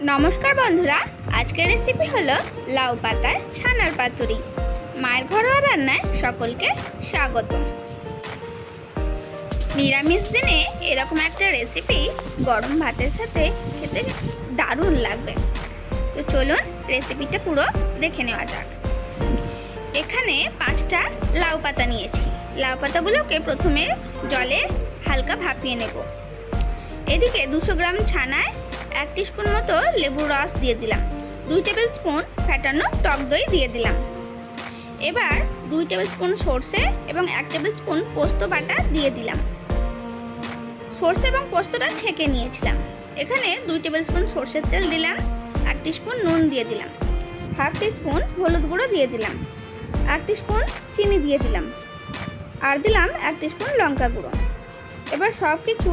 নমস্কার বন্ধুরা, আজকের রেসিপি হলো লাউ পাতার ছানার পাতুরি। মায়ের ঘরোয়া রান্নায় সকলকে স্বাগত। নিরামিষ দিনে এরকম একটা রেসিপি গরম ভাতের সাথে খেতে দারুণ লাগবে। তো চলুন রেসিপিটা পুরো দেখে নেওয়া যাক। এখানে পাঁচটা লাউ পাতা নিয়েছি। লাউ পাতাগুলোকে প্রথমে জলে হালকা ভাপিয়ে নেব। এদিকে দুশো গ্রাম ছানায় এক স্পুন মতো লেবুর রস দিয়ে দিলাম। দুই টেবিল স্পুন ফ্যাটানো টক দই দিয়ে দিলাম। এবার দুই টেবিল স্পুন সর্ষে এবং এক টেবিল স্পুন পোস্ত বাটা দিয়ে দিলাম। সর্ষে এবং পোস্তটা ছেঁকে নিয়েছিলাম। এখানে দুই টেবিল স্পুন সর্ষের তেল দিলাম, এক স্পুন নুন দিয়ে দিলাম, হাফ স্পুন হলুদ গুঁড়ো দিয়ে দিলাম, এক স্পুন চিনি দিয়ে দিলাম, আর দিলাম এক স্পুন লঙ্কা গুঁড়ো। এবার সব কিছু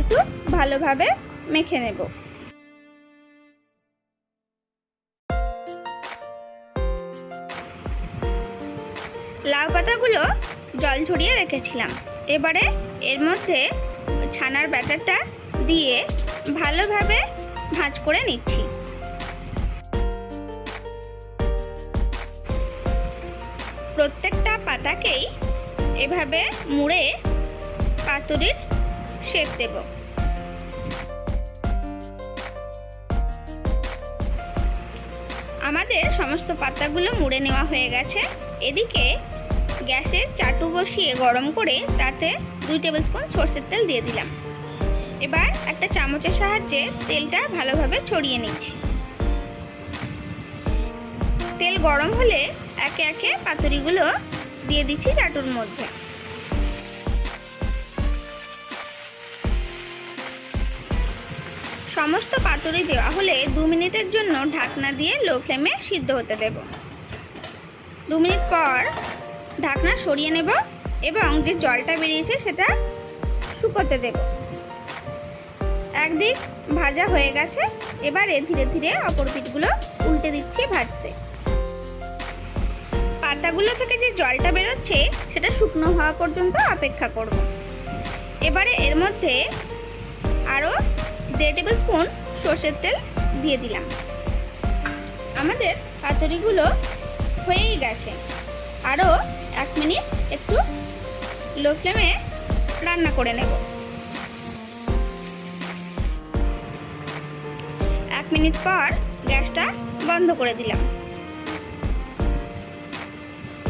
একটু ভালোভাবে মেখে নেব। লাউ পাতাগুলো জল ঝরিয়ে রেখেছিলাম। এবারে এর মধ্যে ছানার ব্যাটারটা দিয়ে ভালোভাবে ভাঁজ করে নিচ্ছি। প্রত্যেকটা পাতাকেই এভাবে মুড়ে পাতুরির শেপ দেব। আমাদের সমস্ত পাতাগুলো মুড়ে নেওয়া হয়ে গেছে। এদিকে গ্যাসে চাটু বসিয়ে গরম করে তাতে দুই টেবিল স্পুন সর্ষের তেল দিয়ে দিলাম। এবার একটা চামচের সাহায্যে তেলটা ভালোভাবে ছড়িয়ে নিচ্ছি। তেল গরম হলে একে একে পাতুরিগুলো দিয়ে দিচ্ছি চাটুর মধ্যে। সমস্ত পাতুরি দেওয়া হলে দু মিনিটের জন্য ঢাকনা দিয়ে লো ফ্লেমে সিদ্ধ হতে দেব। দু মিনিট পর ঢাকনা সরিয়ে নেব এবং যে জলটা বেরিয়েছে সেটা শুকোতে দেব। একদিক ভাজা হয়ে গেছে, এবারে ধীরে ধীরে অপর পিঠগুলো উল্টে দিচ্ছি ভাজতে। পাতাগুলো থেকে যে জলটা বেরোচ্ছে সেটা শুকনো হওয়া পর্যন্ত অপেক্ষা করব। এবারে এর মধ্যে আরও দেড় টেবিল স্পুন সর্ষের তেল দিয়ে দিলাম। আমাদের পাতুরিগুলো হয়েই গেছে। আরও এক মিনিট একটু লো ফ্লেমে রান্না করে নেব। এক মিনিট পর গ্যাসটা বন্ধ করে দিলাম।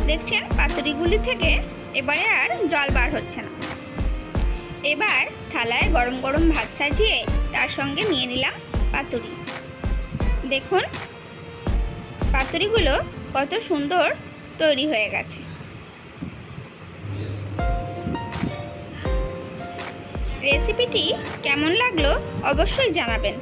দেখছেন পাতুরিগুলি থেকে এবারে আর জল বার হচ্ছে না। এবার থালায় গরম গরম ভাত সাজিয়ে তার সঙ্গে নিয়ে নিলাম পাতুরি। দেখুন, পাতুরিগুলো কত সুন্দর তৈরি হয়ে গেছে। রেসিপিটি কেমন লাগল অবশ্যই জানাবেন।